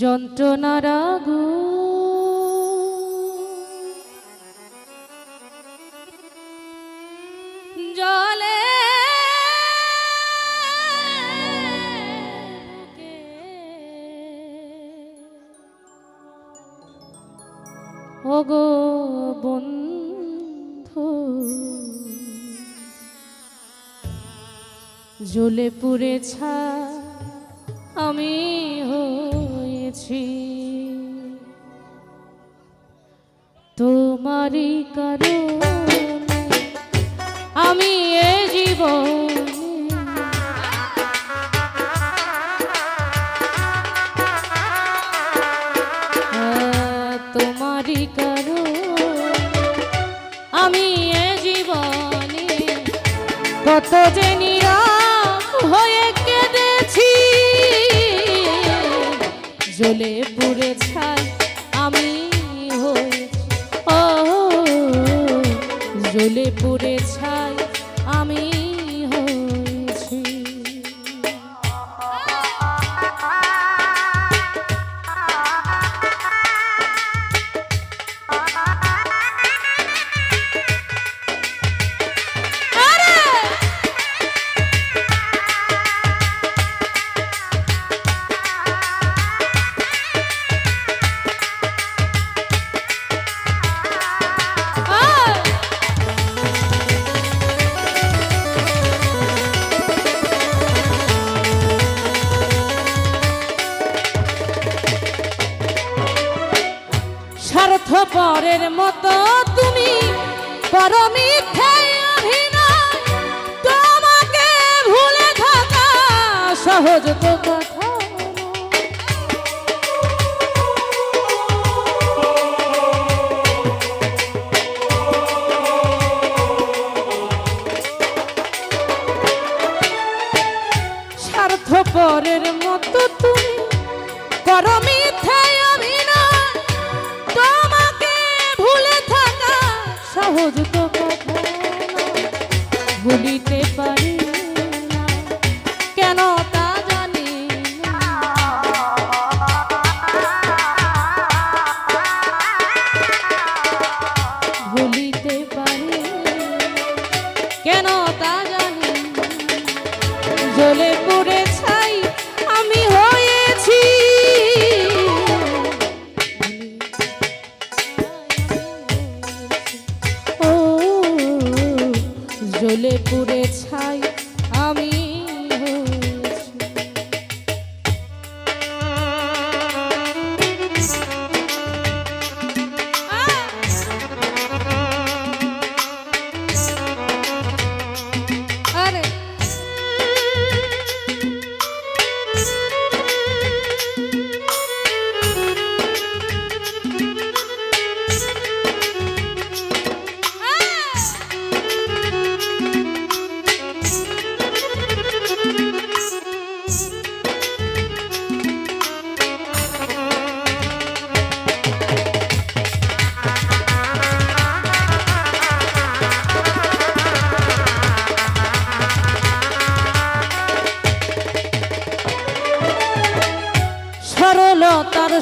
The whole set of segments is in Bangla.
যন্ত্রণার আগুন জলে ওগো বন্ধু জ্বলে পুড়ে ছা আমি হয়েছি তোমারই কারণে আমি এ জীবন জ্বলে পুড়ে ছাই আমি হই ও জ্বলে পুড়ে ছাই স্বার্থপরের মতো তুমি অভিনয় তোমাকে ভুলে থাকা সহজ তো নয়। স্বার্থপরের মতো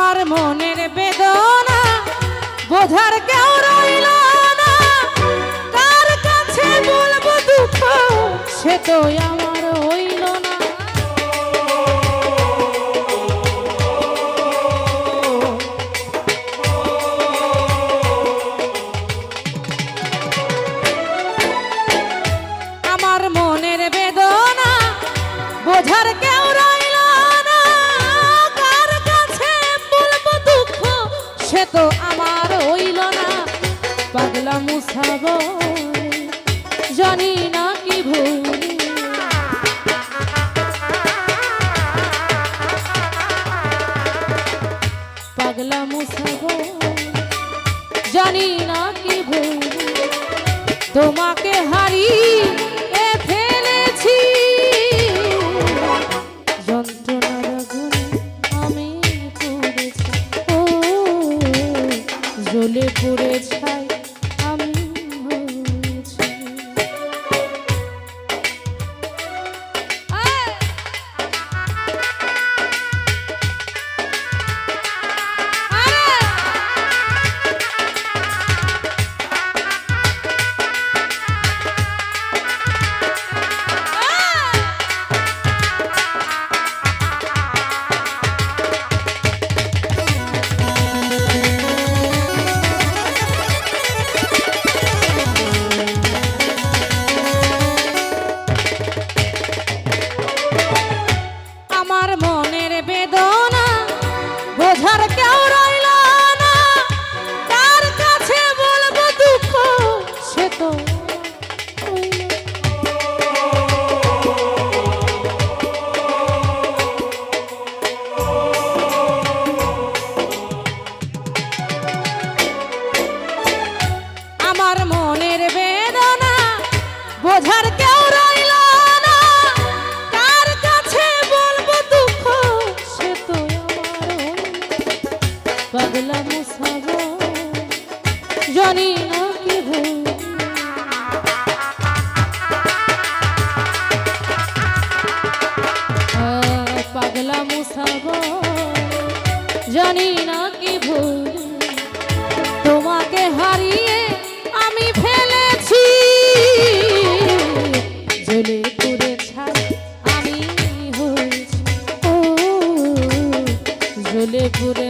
আমার মনের বেদনা বোঝার কেউ রইল না। তার কাছে বলব দুঃখ, সে তো আমার হইল পাগলা মুসাব জানি না কি ভুল তোমাকে হারিয়ে ফেলেছি। যন্ত্রণার আমি ছাই। বোঝার কেউ রইল না। কার কাছে বলব দুঃখ, সে তো আমার পাগলা মুসাব, জানি না কি ভুল। পাগলা মুসাব, জানি না কি ভুল। জ্বলে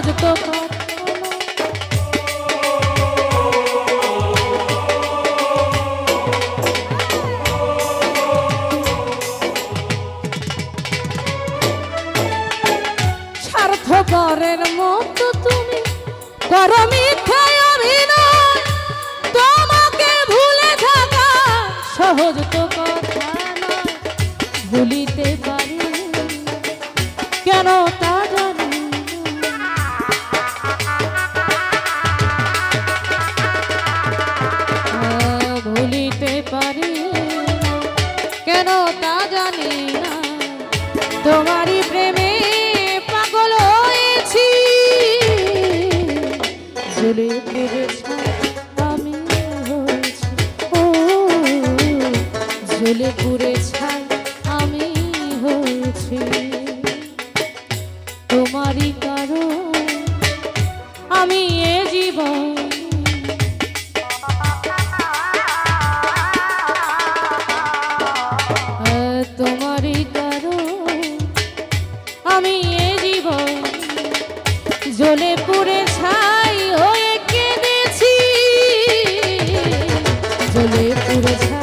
সহজ তো কথা নয়। স্বার্থপরের মতো তুমি তোমাকে ভুলে থাকা সহজ তো কেন তা জানি না। তোমারই প্রেমে পাগল হয়েছি। আমি ঝুলে পুরে ছাই আমি হয়েছি। তোমারই কারণ আমি এ জীবন জ্বলে পুড়ে